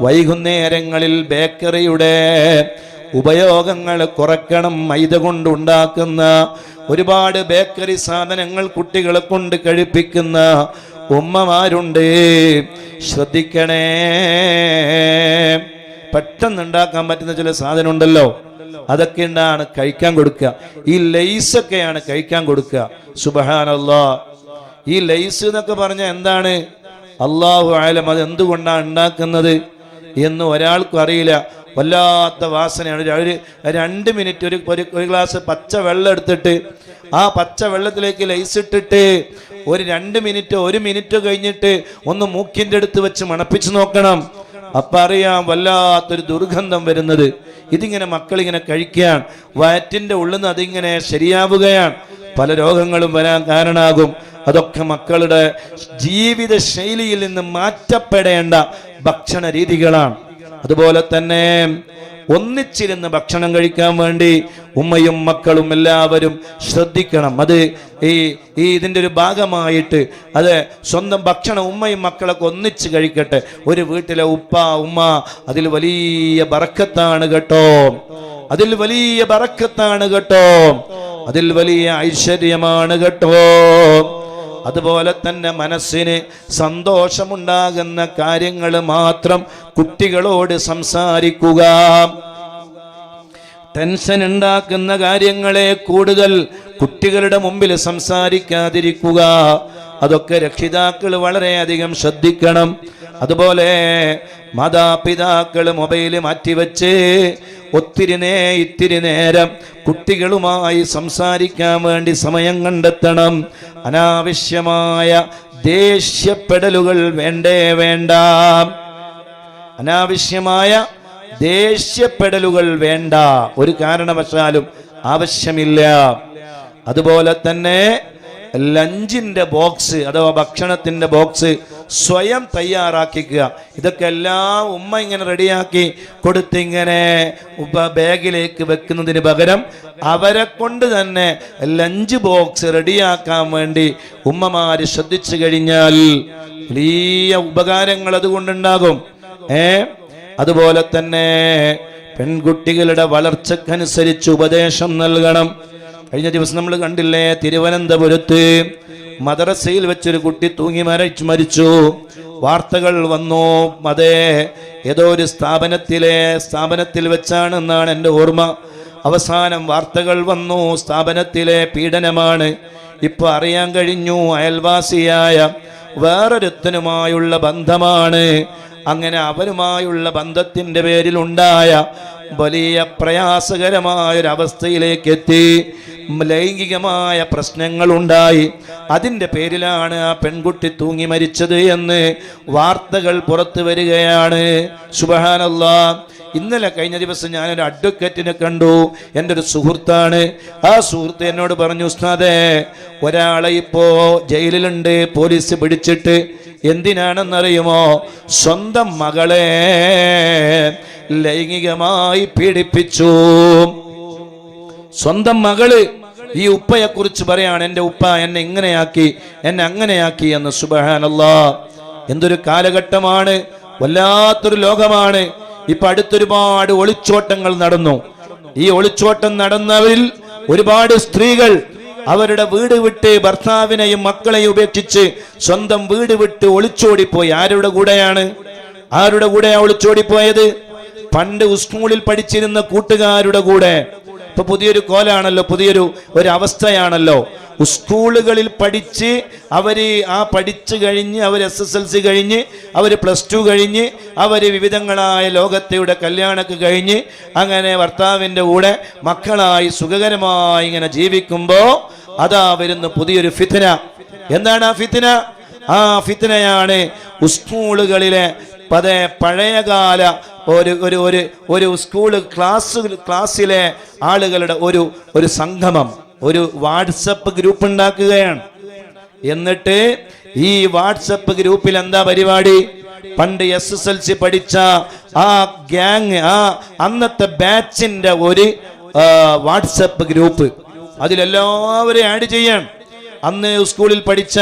വൈകുന്നേരങ്ങളിൽ ബേക്കറിയുടെ ഉപയോഗങ്ങൾ കുറക്കണം മൈദ കൊണ്ടുണ്ടാക്കുന്ന ഒരുപാട് ബേക്കറി സാധനങ്ങൾ കുട്ടികളെ കൊണ്ട് കഴിപ്പിക്കുന്ന ഉമ്മമാരുണ്ട്. ശ്രദ്ധിക്കണേ. പെട്ടെന്ന് ഉണ്ടാക്കാൻ പറ്റുന്ന ചില സാധനം ഉണ്ടല്ലോ അതൊക്കെ ഉണ്ടാണ് കഴിക്കാൻ കൊടുക്കുക. ഈ ലൈസൊക്കെയാണ് കഴിക്കാൻ കൊടുക്കുക. സുബഹാനല്ലാ. ഈ ലൈസ് എന്നൊക്കെ പറഞ്ഞ എന്താണ്? അള്ളാഹു ആയാലും അത് എന്തുകൊണ്ടാണ് ഉണ്ടാക്കുന്നത്? എന്ന് ഒരാൾക്കും അറിയില്ല. വല്ലാത്ത വാസനയാണ്. ഒരു- രണ്ട് മിനിറ്റ് ഒരു ഒരു ഒരു ഗ്ലാസ് പച്ച വെള്ളം എടുത്തിട്ട് ആ പച്ച വെള്ളത്തിലേക്ക് ലൈസിട്ടിട്ട് ഒരു രണ്ട് മിനിറ്റ് ഒരു മിനിറ്റ് കഴിഞ്ഞിട്ട് ഒന്ന് മൂക്കിന്റെ അടുത്ത് വെച്ച് മണപ്പിച്ച് നോക്കണം. അപ്പം അറിയാം വല്ലാത്തൊരു ദുർഗന്ധം വരുന്നത്. ഇതിങ്ങനെ മക്കളിങ്ങനെ കഴിക്കുകയാണ് വയറ്റിന്റെ ഉള്ളിൽ നിന്ന് അതിങ്ങനെ ശരിയാവുകയാണ്. പല രോഗങ്ങളും വരാൻ കാരണമാകും. അതൊക്കെ മക്കളുടെ ജീവിത ശൈലിയിൽ നിന്ന് മാറ്റപ്പെടേണ്ട ഭക്ഷണ രീതികളാണ് അതുപോലെ തന്നെ ഒന്നിച്ചിരുന്ന് ഭക്ഷണം കഴിക്കാൻ വേണ്ടി ഉമ്മയും മക്കളും എല്ലാവരും ശ്രദ്ധിക്കണം. അത് ഈ ഈ ഇതിന്റെ ഒരു ഭാഗമായിട്ട് അത് സ്വന്തം ഭക്ഷണം ഉമ്മയും മക്കളൊക്കെ ഒന്നിച്ച് കഴിക്കട്ടെ. ഒരു വീട്ടിലെ ഉപ്പ ഉമ്മ അതിൽ വലിയ ബറക്കത്താണ് കേട്ടോ. അതിൽ വലിയ ബറക്കത്താണ് കേട്ടോ. അതിൽ വലിയ ഐശ്വര്യമാണ് കേട്ടോ. അതുപോലെ തന്നെ മനസ്സിന് സന്തോഷമുണ്ടാകുന്ന കാര്യങ്ങൾ മാത്രം കുട്ടികളോട് സംസാരിക്കുക. ടെൻഷൻ ഉണ്ടാക്കുന്ന കാര്യങ്ങളെ കൂടുതൽ കുട്ടികളുടെ മുമ്പിൽ സംസാരിക്കാതിരിക്കുക. അതൊക്കെ രക്ഷിതാക്കൾ വളരെയധികം ശ്രദ്ധിക്കണം. അതുപോലെ മാതാപിതാക്കൾ മൊബൈൽ മാറ്റിവെച്ച് ഒത്തിരി നേ ഇത്തിരി നേരം കുട്ടികളുമായി സംസാരിക്കാൻ വേണ്ടി സമയം കണ്ടെത്തണം. അനാവശ്യമായ ദേഷ്യപ്പെടലുകൾ വേണ്ടേ വേണ്ട. അനാവശ്യമായ ദേഷ്യപ്പെടലുകൾ വേണ്ട. ഒരു കാരണവശാലും ആവശ്യമില്ല. അതുപോലെ തന്നെ ലഞ്ചിന്റെ ബോക്സ് അഥവാ ഭക്ഷണത്തിന്റെ ബോക്സ് സ്വയം തയ്യാറാക്കിക്കുക. ഇതൊക്കെ എല്ലാം ഉമ്മ ഇങ്ങനെ റെഡിയാക്കി കൊടുത്തിങ്ങനെ ഉപ ബാഗിലേക്ക് വെക്കുന്നതിന് പകരം അവരെ കൊണ്ട് തന്നെ ലഞ്ച് ബോക്സ് റെഡിയാക്കാൻ വേണ്ടി ഉമ്മമാര് ശ്രദ്ധിച്ചു കഴിഞ്ഞാൽ വലിയ ഉപകാരങ്ങൾ അതുകൊണ്ടുണ്ടാകും. ഏ? അതുപോലെ തന്നെ പെൺകുട്ടികളുടെ വളർച്ചക്കനുസരിച്ച് ഉപദേശം നൽകണം. കഴിഞ്ഞ ദിവസം നമ്മൾ കണ്ടില്ലേ തിരുവനന്തപുരത്ത് മദ്രസയിൽ വെച്ചൊരു കുട്ടി തൂങ്ങി മരിച്ചു മരിച്ചു. വാർത്തകൾ വന്നു. അതെ ഏതോ ഒരു സ്ഥാപനത്തിലെ സ്ഥാപനത്തിൽ വെച്ചാണെന്നാണ് എന്റെ ഓർമ്മ. അവസാനം വാർത്തകൾ വന്നു. സ്ഥാപനത്തിലെ പീഡനമാണ്. ഇപ്പൊ അറിയാൻ കഴിഞ്ഞു അയൽവാസിയായ വേറൊരുത്തനുമായുള്ള ബന്ധമാണ്. അങ്ങനെ അവരുമായുള്ള ബന്ധത്തിന്റെ പേരിൽ ഉണ്ടായ വലിയ പ്രയാസകരമായ ഒരു അവസ്ഥയിലേക്ക് എത്തി ലൈംഗികമായ പ്രശ്നങ്ങൾ ഉണ്ടായി അതിന്റെ പേരിലാണ് ആ പെൺകുട്ടി തൂങ്ങി മരിച്ചത് എന്ന് വാർത്തകൾ പുറത്തു വരികയാണ്. സുബഹാനല്ല ഇന്നലെ കഴിഞ്ഞ ദിവസം ഞാനൊരു അഡ്വക്കേറ്റിനെ കണ്ടു. എന്റെ ഒരു സുഹൃത്താണ്. ആ സുഹൃത്ത് എന്നോട് പറഞ്ഞു ഉസ്താദേ ഒരാളെ ഇപ്പോ ജയിലിലുണ്ട്. പോലീസ് പിടിച്ചിട്ട് എന്തിനാണെന്നറിയുമോ? സ്വന്തം മകളെ ലൈംഗികമായി പീഡിപ്പിച്ചു. സ്വന്തം മകൾ ഈ ഉപ്പയെ കുറിച്ച് പറയാണ് എന്റെ ഉപ്പ എന്നെ ഇങ്ങനെയാക്കി എന്നെ അങ്ങനെയാക്കി എന്ന്. സുബഹാനല്ലാ. എന്തൊരു കാലഘട്ടമാണ്. വല്ലാത്തൊരു ലോകമാണ്. ഇപ്പൊ അടുത്തൊരുപാട് ഒളിച്ചോട്ടങ്ങൾ നടന്നു. ഈ ഒളിച്ചോട്ടം നടന്നവരിൽ ഒരുപാട് സ്ത്രീകൾ അവരുടെ വീട് വിട്ട് ഭർത്താവിനെയും മക്കളെയും ഉപേക്ഷിച്ച് സ്വന്തം വീട് വിട്ട് ഒളിച്ചോടിപ്പോയി. ആരുടെ കൂടെയാണ്? ആരുടെ കൂടെയാ ഒളിച്ചോടിപ്പോയത്? പണ്ട് സ്കൂളിൽ പഠിച്ചിരുന്ന കൂട്ടുകാരുടെ കൂടെ. ഇപ്പൊ പുതിയൊരു കോലാണല്ലോ പുതിയൊരു ഒരു അവസ്ഥയാണല്ലോ. സ്കൂളുകളിൽ പഠിച്ച് അവർ ആ പഠിച്ചു കഴിഞ്ഞ് അവർ എസ് എസ് എൽ സി കഴിഞ്ഞ് അവർ പ്ലസ് ടു കഴിഞ്ഞ് അവർ വിവിധങ്ങളായ ലോകത്തെയുടെ കല്യാണമൊക്കെ കഴിഞ്ഞ് അങ്ങനെ ഭർത്താവിന്റെ കൂടെ മക്കളായി സുഖകരമായി ഇങ്ങനെ ജീവിക്കുമ്പോൾ അതാ വരുന്ന പുതിയൊരു ഫിത്തന എന്താണ് ആ ഫിത്തന ആ ഫിത്തനയാണ് സ്കൂളുകളിലെ പതേ പഴയകാല ഒരു ഒരു ഒരു ഒരു സ്കൂൾ ക്ലാസ് ക്ലാസ്സിലെ ആളുകളുടെ ഒരു ഒരു സംഗമം. ഒരു വാട്സപ്പ് ഗ്രൂപ്പ് ഉണ്ടാക്കുകയാണ്. എന്നിട്ട് ഈ വാട്സപ്പ് ഗ്രൂപ്പിൽ എന്താ പരിപാടി? പണ്ട് എസ് എസ് എൽ സി പഠിച്ച ആ ഗ്യാങ് ആ അന്നത്തെ ബാച്ചിന്റെ ഒരു വാട്സപ്പ് ഗ്രൂപ്പ്. അതിലെല്ലാവരും ആഡ് ചെയ്യാൻ അന്ന് സ്കൂളിൽ പഠിച്ച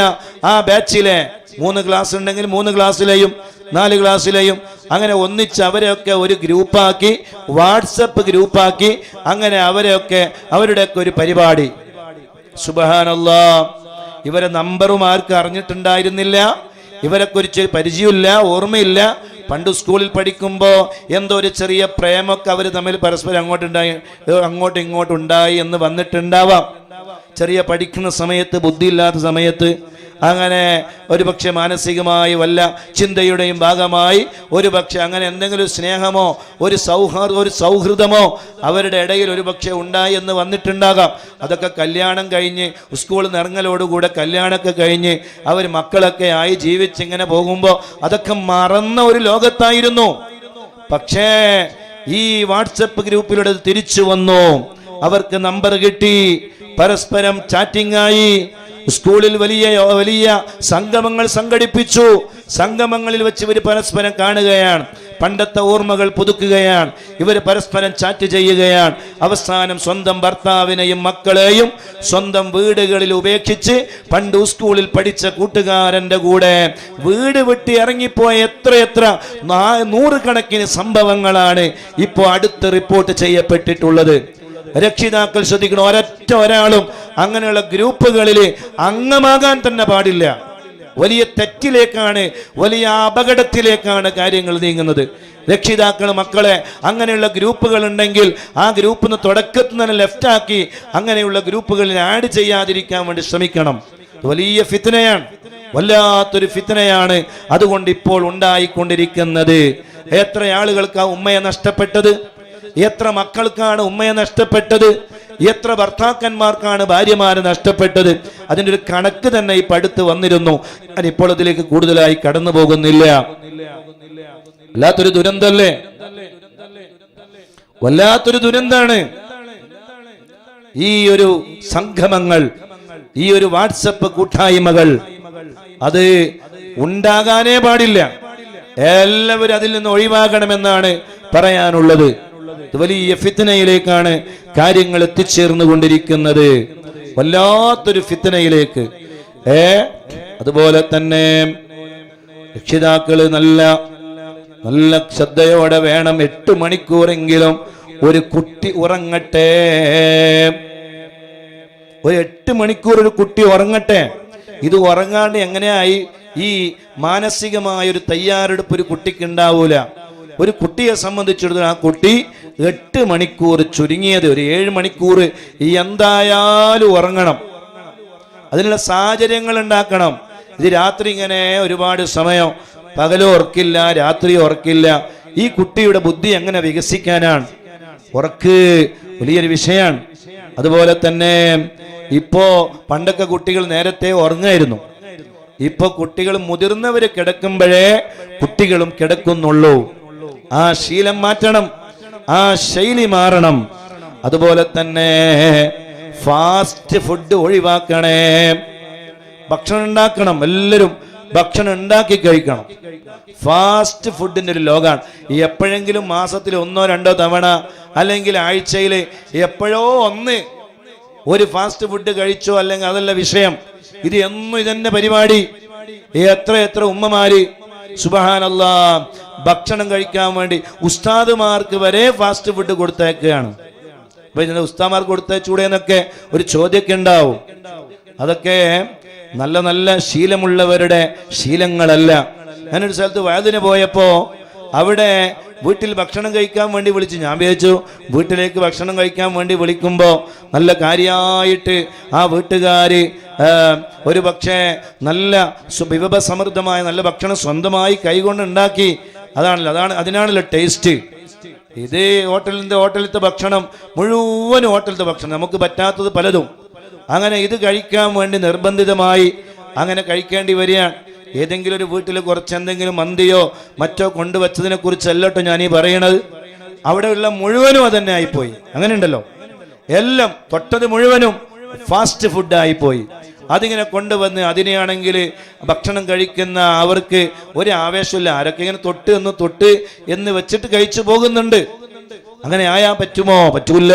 ആ ബാച്ചിലെ മൂന്ന് ക്ലാസ് ഉണ്ടെങ്കിൽ മൂന്ന് ക്ലാസ്സിലെയും നാല് ക്ലാസ്സിലെയും അങ്ങനെ ഒന്നിച്ച് അവരെയൊക്കെ ഒരു ഗ്രൂപ്പാക്കി വാട്സപ്പ് ഗ്രൂപ്പാക്കി അങ്ങനെ അവരെയൊക്കെ അവരുടെയൊക്കെ ഒരു പരിപാടി. സുബഹാനല്ലാ. ഇവരെ നമ്പറും ആർക്കും അറിഞ്ഞിട്ടുണ്ടായിരുന്നില്ല. ഇവരെ കുറിച്ച് പരിചയമില്ല ഓർമ്മയില്ല. പണ്ട് സ്കൂളിൽ പഠിക്കുമ്പോൾ എന്തോ ഒരു ചെറിയ പ്രേമൊക്കെ അവർ തമ്മിൽ പരസ്പരം അങ്ങോട്ടുണ്ടായി അങ്ങോട്ടും ഇങ്ങോട്ടും ഉണ്ടായി എന്ന് വന്നിട്ടുണ്ടാവാം. ചെറിയ പഠിക്കുന്ന സമയത്ത് ബുദ്ധിയില്ലാത്ത സമയത്ത് അങ്ങനെ ഒരുപക്ഷെ മാനസികമായി വല്ല ചിന്തയുടെയും ഭാഗമായി ഒരുപക്ഷെ അങ്ങനെ എന്തെങ്കിലും സ്നേഹമോ ഒരു സൗഹാർദ്ദ ഒരു സൗഹൃദമോ അവരുടെ ഇടയിൽ ഒരുപക്ഷെ ഉണ്ടായി എന്ന് വന്നിട്ടുണ്ടാകാം. അതൊക്കെ കല്യാണം കഴിഞ്ഞ് സ്കൂളിൽ നിന്ന് ഇറങ്ങലോടുകൂടെ കല്യാണമൊക്കെ കഴിഞ്ഞ് അവർ മക്കളൊക്കെ ആയി ജീവിച്ചിങ്ങനെ പോകുമ്പോൾ അതൊക്കെ മറന്ന ഒരു ലോകത്തായിരുന്നു. പക്ഷേ ഈ വാട്സപ്പ് ഗ്രൂപ്പിലൂടെ തിരിച്ചു വന്നു. അവർക്ക് നമ്പർ കിട്ടി. പരസ്പരം ചാറ്റിംഗ് ആയി സ്കൂളിൽ വലിയ വലിയ സംഗമങ്ങൾ സംഘടിപ്പിച്ചു. സംഗമങ്ങളിൽ വെച്ച് ഇവർ പരസ്പരം കാണുകയാണ്. പണ്ടത്തെ ഓർമ്മകൾ പുതുക്കുകയാണ്. ഇവർ പരസ്പരം ചാറ്റ് ചെയ്യുകയാണ്. അവസാനം സ്വന്തം ഭർത്താവിനെയും മക്കളെയും സ്വന്തം വീടുകളിൽ ഉപേക്ഷിച്ച് പണ്ട് സ്കൂളിൽ പഠിച്ച കൂട്ടുകാരന്റെ കൂടെ വീട് വിട്ട് ഇറങ്ങിപ്പോയ എത്രയെത്ര എത്ര നൂറുകണക്കിന് സംഭവങ്ങളാണ് ഇപ്പോൾ അടുത്ത് റിപ്പോർട്ട് ചെയ്യപ്പെട്ടിട്ടുള്ളത്. രക്ഷിതാക്കൾ ശ്രദ്ധിക്കണം. ഒരൊറ്റ ഒരാളും അങ്ങനെയുള്ള ഗ്രൂപ്പുകളിൽ അംഗമാകാൻ തന്നെ പാടില്ല. വലിയ തെറ്റിലേക്കാണ് വലിയ അപകടത്തിലേക്കാണ് കാര്യങ്ങൾ നീങ്ങുന്നത്. രക്ഷിതാക്കൾ മക്കളെ അങ്ങനെയുള്ള ഗ്രൂപ്പുകൾ ഉണ്ടെങ്കിൽ ആ ഗ്രൂപ്പിൽ നിന്ന് തുടക്കത്തിൽ തന്നെ ലെഫ്റ്റ് ആക്കി അങ്ങനെയുള്ള ഗ്രൂപ്പുകളിൽ ആഡ് ചെയ്യാതിരിക്കാൻ വേണ്ടി ശ്രമിക്കണം. വലിയ ഫിത്തനയാണ് വല്ലാത്തൊരു ഫിത്തനയാണ് അതുകൊണ്ട് ഇപ്പോൾ ഉണ്ടായിക്കൊണ്ടിരിക്കുന്നത്. എത്ര ആളുകൾക്ക് ആ ഉമ്മയെ നഷ്ടപ്പെട്ടത്? എത്ര മക്കൾക്കാണ് ഉമ്മയെ നഷ്ടപ്പെട്ടത്? എത്ര ഭർത്താക്കന്മാർക്കാണ് ഭാര്യമാരെ നഷ്ടപ്പെട്ടത്? അതിന്റെ ഒരു കണക്ക് തന്നെ ഈ അടുത്ത് വന്നിരുന്നു. ഞാൻ ഇപ്പോൾ അതിലേക്ക് കൂടുതലായി കടന്നു പോകുന്നില്ല. വല്ലാത്തൊരു ദുരന്തല്ലേ? വല്ലാത്തൊരു ദുരന്താണ്. ഈ ഒരു സംഗമങ്ങൾ ഈ ഒരു വാട്സപ്പ് കൂട്ടായ്മകൾ അത് ഉണ്ടാകാനേ പാടില്ല. എല്ലാവരും അതിൽ നിന്ന് ഒഴിവാകണമെന്നാണ് പറയാനുള്ളത്. ഇത് വലിയ ഫിത്തനയിലേക്കാണ് കാര്യങ്ങൾ എത്തിച്ചേർന്നു കൊണ്ടിരിക്കുന്നത് വല്ലാത്തൊരു ഫിത്തനയിലേക്ക് ഏ? അതുപോലെ തന്നെ രക്ഷിതാക്കൾ നല്ല നല്ല ശ്രദ്ധയോടെ വേണം എട്ട് മണിക്കൂറെങ്കിലും ഒരു കുട്ടി ഉറങ്ങട്ടെ. ഒരു എട്ട് മണിക്കൂർ ഒരു കുട്ടി ഉറങ്ങട്ടെ. ഇത് ഉറങ്ങാണ്ട് എങ്ങനെയായി ഈ മാനസികമായ ഒരു തയ്യാറെടുപ്പ് ഒരു കുട്ടിക്ക് ഉണ്ടാവൂല. ഒരു കുട്ടിയെ സംബന്ധിച്ചിടത്തോളം ആ കുട്ടി എട്ട് മണിക്കൂർ ചുരുങ്ങിയത് ഒരു ഏഴ് മണിക്കൂർ എന്തായാലും ഉറങ്ങണം. അതിനുള്ള സാഹചര്യങ്ങൾ ഉണ്ടാക്കണം. ഇത് രാത്രി ഇങ്ങനെ ഒരുപാട് സമയം പകലോ ഉറക്കില്ല രാത്രി ഉറക്കില്ല. ഈ കുട്ടിയുടെ ബുദ്ധി എങ്ങനെ വികസിക്കാനാണ്? ഉറക്ക് വലിയൊരു വിഷയമാണ്. അതുപോലെ തന്നെ ഇപ്പോ പണ്ടൊക്കെ കുട്ടികൾ നേരത്തെ ഉറങ്ങായിരുന്നു. ഇപ്പൊ കുട്ടികൾ മുതിർന്നവര് കിടക്കുമ്പോഴേ കുട്ടികളും കിടക്കുന്നുള്ളൂ. ആ ശീലം മാറ്റണം. ആ ശൈലി മാറണം. അതുപോലെ തന്നെ ഫാസ്റ്റ് ഫുഡ് ഒഴിവാക്കണേ. ഭക്ഷണം ഉണ്ടാക്കണം എല്ലാവരും ഭക്ഷണം ഉണ്ടാക്കി കഴിക്കണം. ഫാസ്റ്റ് ഫുഡിന്റെ ഒരു ലോകമാണ് എപ്പോഴെങ്കിലും മാസത്തിൽ ഒന്നോ രണ്ടോ തവണ അല്ലെങ്കിൽ ആഴ്ചയിൽ എപ്പോഴോ ഒന്ന് ഒരു ഫാസ്റ്റ് ഫുഡ് കഴിച്ചോ അല്ലെങ്കിൽ അതല്ല വിഷയം. ഇത് എന്നും ഇതന്നെ പരിപാടി. എത്ര എത്ര ഉമ്മമാര് സുബഹാനല്ല ഭക്ഷണം കഴിക്കാൻ വേണ്ടി ഉസ്താദുമാർക്ക് വരെ ഫാസ്റ്റ് ഫുഡ് കൊടുത്തേക്കുകയാണ് അപ്പൊ ഇതിന്റെ ഉസ്താമാർക്ക് കൊടുത്തേച്ചൂടെന്നൊക്കെ ഒരു ചോദ്യമൊക്കെ ഉണ്ടാവും. അതൊക്കെ നല്ല നല്ല ശീലമുള്ളവരുടെ ശീലങ്ങളല്ല. ഞാനൊരു സ്ഥലത്ത് വയതിന് പോയപ്പോ അവിടെ വീട്ടിൽ ഭക്ഷണം കഴിക്കാൻ വേണ്ടി വിളിച്ചു. ഞാൻ വിചാരിച്ചു വീട്ടിലേക്ക് ഭക്ഷണം കഴിക്കാൻ വേണ്ടി വിളിക്കുമ്പോൾ നല്ല കാര്യമായിട്ട് ആ വീട്ടുകാര് ആ, ഒരു പക്ഷേ നല്ല വിഭവസമൃദ്ധമായ നല്ല ഭക്ഷണം സ്വന്തമായി കൈകൊണ്ട് ഉണ്ടാക്കി അതാണല്ലോ അതാണ് അതിനാണല്ലോ ടേസ്റ്റ് ഇത് ഹോട്ടലിന്റെ ഹോട്ടലിലത്തെ ഭക്ഷണം മുഴുവൻ ഹോട്ടലിലത്തെ ഭക്ഷണം. നമുക്ക് പറ്റാത്തത് പലതും. അങ്ങനെ ഇത് കഴിക്കാൻ വേണ്ടി നിർബന്ധിതമായി അങ്ങനെ കഴിക്കേണ്ടി വരികയാണ്. ഏതെങ്കിലും ഒരു വീട്ടിൽ കുറച്ച് എന്തെങ്കിലും മന്തിയോ മറ്റോ കൊണ്ടുവച്ചതിനെ കുറിച്ചല്ലോ ഞാൻ ഈ പറയണത്. അവിടെയുള്ള മുഴുവനും അതന്നെ ആയിപ്പോയി. അങ്ങനെ ഉണ്ടല്ലോ എല്ലാം തൊട്ടത് മുഴുവനും ഫാസ്റ്റ് ഫുഡ് ആയിപ്പോയി. അതിങ്ങനെ കൊണ്ടുവന്ന് അതിനെയാണെങ്കിൽ ഭക്ഷണം കഴിക്കുന്ന അവർക്ക് ഒരു ആവേശമില്ല ആരൊക്കെ ഇങ്ങനെ തൊട്ട് എന്ന് തൊട്ട് എന്ന് വെച്ചിട്ട് കഴിച്ചു പോകുന്നുണ്ട്. അങ്ങനെ ആയാ പറ്റുമോ? പറ്റൂല.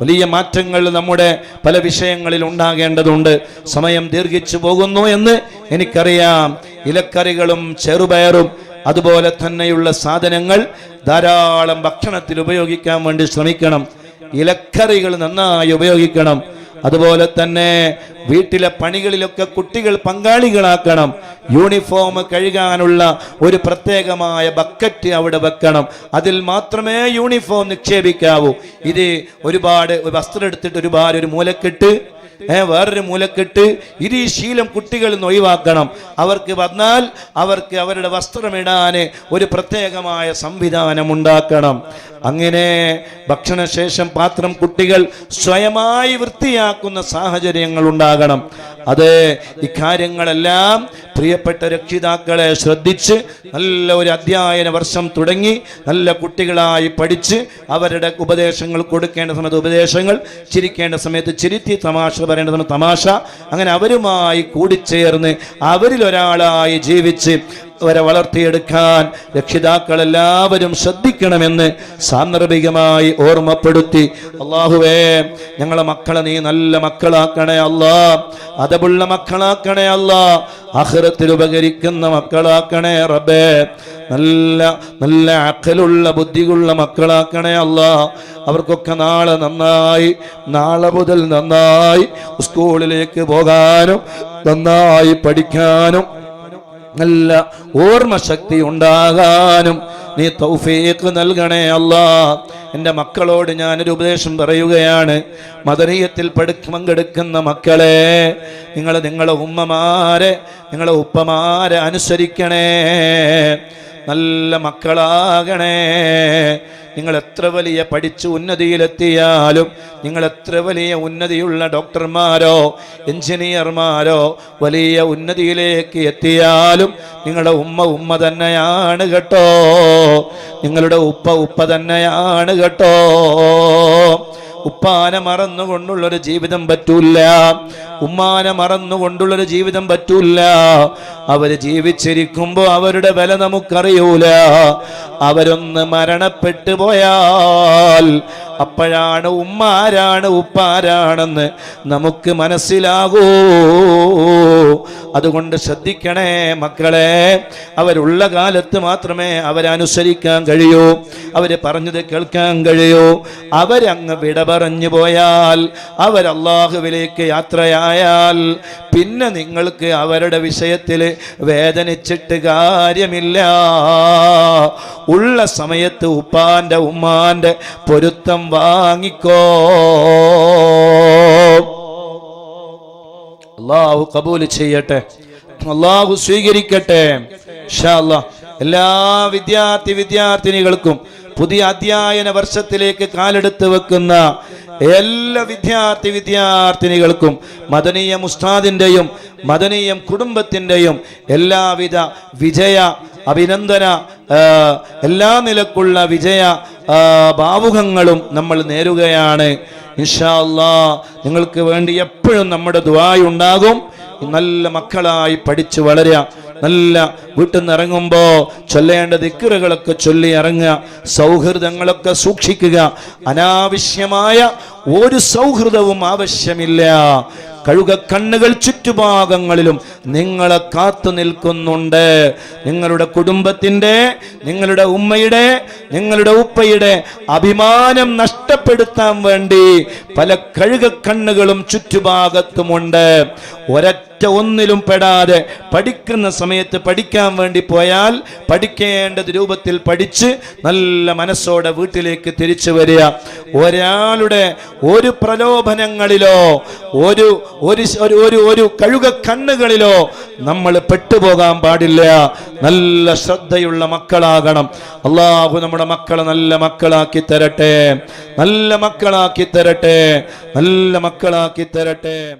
വലിയ മാറ്റങ്ങൾ നമ്മുടെ പല വിഷയങ്ങളിൽ ഉണ്ടാകേണ്ടതുണ്ട്. സമയം ദീർഘിച്ചു പോകുന്നു എന്ന് എനിക്കറിയാം. ഇലക്കറികളും ചെറുപയറും അതുപോലെ തന്നെയുള്ള സാധനങ്ങൾ ധാരാളം ഭക്ഷണത്തിൽ ഉപയോഗിക്കാൻ വേണ്ടി ശ്രമിക്കണം. ഇലക്കറികൾ നന്നായി ഉപയോഗിക്കണം. അതുപോലെ തന്നെ വീട്ടിലെ പണികളിലൊക്കെ കുട്ടികൾ പങ്കാളികളാക്കണം. യൂണിഫോം കഴുകാനുള്ള ഒരു പ്രത്യേകമായ ബക്കറ്റ് അവിടെ വെക്കണം. അതിൽ മാത്രമേ യൂണിഫോം നിക്ഷേപിക്കാവൂ. ഇത് ഒരുപാട് വസ്ത്രം എടുത്തിട്ട് ഒരുപാട് ഒരു മൂലക്കെട്ട് വേറൊരു മൂലക്കെട്ട് ഈ ശീലം കുട്ടികളിൽ നിന്ന് ഒഴിവാക്കണം. അവർക്ക് വന്നാൽ അവർക്ക് അവരുടെ വസ്ത്രമിടാൻ ഒരു പ്രത്യേകമായ സംവിധാനം ഉണ്ടാക്കണം അങ്ങനെ ഭക്ഷണശേഷം പാത്രം കുട്ടികൾ സ്വയമായി വൃത്തിയാക്കുന്ന സാഹചര്യങ്ങൾ ഉണ്ടാകണം. അത് ഇക്കാര്യങ്ങളെല്ലാം പ്രിയപ്പെട്ട രക്ഷിതാക്കളെ ശ്രദ്ധിച്ച് നല്ല ഒരു അധ്യയന വർഷം തുടങ്ങി നല്ല കുട്ടികളായി പഠിച്ച് അവരുടെ ഉപദേശങ്ങൾ കൊടുക്കേണ്ട സമയത്ത് ഉപദേശങ്ങൾ ചിരിക്കേണ്ട സമയത്ത് ചിരിത്തി തമാശ പറയേണ്ട സമയത്ത് തമാശ അങ്ങനെ അവരുമായി കൂടിച്ചേർന്ന് അവരിൽ ഒരാളായി ജീവിച്ച് അവരെ വളർത്തിയെടുക്കാൻ രക്ഷിതാക്കൾ എല്ലാവരും ശ്രദ്ധിക്കണമെന്ന് സാന്ദർഭികമായി ഓർമ്മപ്പെടുത്തി അള്ളാഹുവേ ഞങ്ങളെ മക്കളെ നീ നല്ല മക്കളാക്കണേ അല്ലാ അതപുള്ള മക്കളാക്കണേ അല്ലാ അഹ്റത്തിൽ ഉപകരിക്കുന്ന മക്കളാക്കണേ റബ്ബേ നല്ല നല്ല അക്കലുള്ള ബുദ്ധിയുള്ള മക്കളാക്കണേ അല്ല അവർക്കൊക്കെ നാളെ നന്നായി നാളെ മുതൽ നന്നായി സ്കൂളിലേക്ക് പോകാനും നന്നായി പഠിക്കാനും നല്ല ഓർമ്മശക്തി ഉണ്ടാകാനും നീ തൗഫീഖ് നൽകണേ അല്ലാ. എന്റെ മക്കളോട് ഞാനൊരു ഉപദേശം പറയുകയാണ്. മദനീയത്തിൽ പഠി പങ്കെടുക്കുന്ന മക്കളെ നിങ്ങൾ നിങ്ങളെ ഉമ്മമാരെ നിങ്ങളെ ഉപ്പമാരെ അനുസരിക്കണേ. നല്ല മക്കളാകണേ. നിങ്ങൾ എത്ര വലിയ പഠിച്ച് ഉന്നതിയിലെത്തിയാലും നിങ്ങൾ എത്ര വലിയ ഉന്നതിയുള്ള ഡോക്ടർമാരോ എഞ്ചിനീയർമാരോ വലിയ ഉന്നതിയിലേക്ക് എത്തിയാലും നിങ്ങളുടെ ഉമ്മ ഉമ്മ തന്നെയാണ് കേട്ടോ. നിങ്ങളുടെ ഉപ്പ ഉപ്പ തന്നെയാണ് കേട്ടോ. ഉപ്പാനെ മറന്നുകൊണ്ടുള്ളൊരു ജീവിതം പറ്റൂല. ഉമ്മാനെ മറന്നുകൊണ്ടുള്ളൊരു ജീവിതം പറ്റൂല. അവർ ജീവിച്ചിരിക്കുമ്പോ അവരുടെ വില നമുക്കറിയൂല. അവരൊന്ന് മരണപ്പെട്ടു പോയാൽ അപ്പോഴാണ് ഉമ്മാരാണ് ഉപ്പാരാണെന്ന് നമുക്ക് മനസ്സിലാകൂ. അതുകൊണ്ട് ശ്രദ്ധിക്കണേ മക്കളെ അവരുള്ള കാലത്ത് മാത്രമേ അവരനുസരിക്കാൻ കഴിയൂ അവർ പറഞ്ഞത് കേൾക്കാൻ കഴിയൂ. അവരങ്ങ് വിട പറഞ്ഞു പോയാൽ അവരല്ലാഹുവിലേക്ക് യാത്രയായാൽ പിന്നെ നിങ്ങൾക്ക് അവരുടെ വിഷയത്തിൽ വേദനിച്ചിട്ട് കാര്യമില്ല. ഉള്ള സമയത്ത് ഉപ്പാന്റെ ഉമ്മാന്റെ പൊരുത്തം വാങ്ങിക്കോ. അള്ളാഹു കബൂൽ ചെയ്യട്ടെ. അള്ളാഹു സ്വീകരിക്കട്ടെ. എല്ലാ വിദ്യാർത്ഥി വിദ്യാർത്ഥിനികൾക്കും പുതിയ അധ്യയന വർഷത്തിലേക്ക് കാലെടുത്ത് വെക്കുന്ന എല്ലാ വിദ്യാർത്ഥി വിദ്യാർത്ഥിനികൾക്കും മദനീയ ഉസ്താദിന്റെയും മദനീയം കുടുംബത്തിന്റെയും എല്ലാവിധ വിജയ അഭിനന്ദന എല്ലാ നിലക്കുള്ള വിജയ ഭാവുകങ്ങളും നമ്മൾ നേരുകയാണ്. ഇൻഷാ അല്ലാ നിങ്ങൾക്ക് വേണ്ടി എപ്പോഴും നമ്മുടെ ദുആയുണ്ടാകും നല്ല മക്കളായി പഠിച്ചു വളരുക. നല്ല വീട്ടിൽ നിന്ന് ഇറങ്ങുമ്പോൾ ചൊല്ലേണ്ട ദിക്കറുകളൊക്കെ ചൊല്ലി ഇറങ്ങുക സൗഹൃദങ്ങളൊക്കെ സൂക്ഷിക്കുക. അനാവശ്യമായ ഒരു സൗഹൃദവും ആവശ്യമില്ല. കഴുക കണ്ണുകൾ ചുറ്റുഭാഗങ്ങളിലും നിങ്ങളെ കാത്തു നിൽക്കുന്നുണ്ട്. നിങ്ങളുടെ കുടുംബത്തിന്റെ നിങ്ങളുടെ ഉമ്മയുടെ നിങ്ങളുടെ ഉപ്പയുടെ അഭിമാനം നഷ്ടപ്പെടുത്താൻ വേണ്ടി പല കഴുക കണ്ണുകളും ചുറ്റുഭാഗത്തുമുണ്ട്. ഒരൊറ്റ ഒന്നിലും പെടാതെ പഠിക്കുന്ന സമയത്ത് പഠിക്കാൻ വേണ്ടി പോയാൽ പഠിക്കേണ്ടത് രൂപത്തിൽ പഠിച്ച് നല്ല മനസ്സോടെ വീട്ടിലേക്ക് തിരിച്ചു വരിക. ഒരാളുടെ ഒരു പ്രലോഭനങ്ങളിലോ ഒരു ഒരു ഒരു ഒരു കഴുക കണ്ണുകളിലോ നമ്മൾ പെട്ടുപോകാൻ പാടില്ല. നല്ല ശ്രദ്ധയുള്ള മക്കളാകണം. അള്ളാഹു നമ്മുടെ മക്കളെ നല്ല മക്കളാക്കി തരട്ടെ. നല്ല മക്കളാക്കി തരട്ടെ. നല്ല മക്കളാക്കി തരട്ടെ.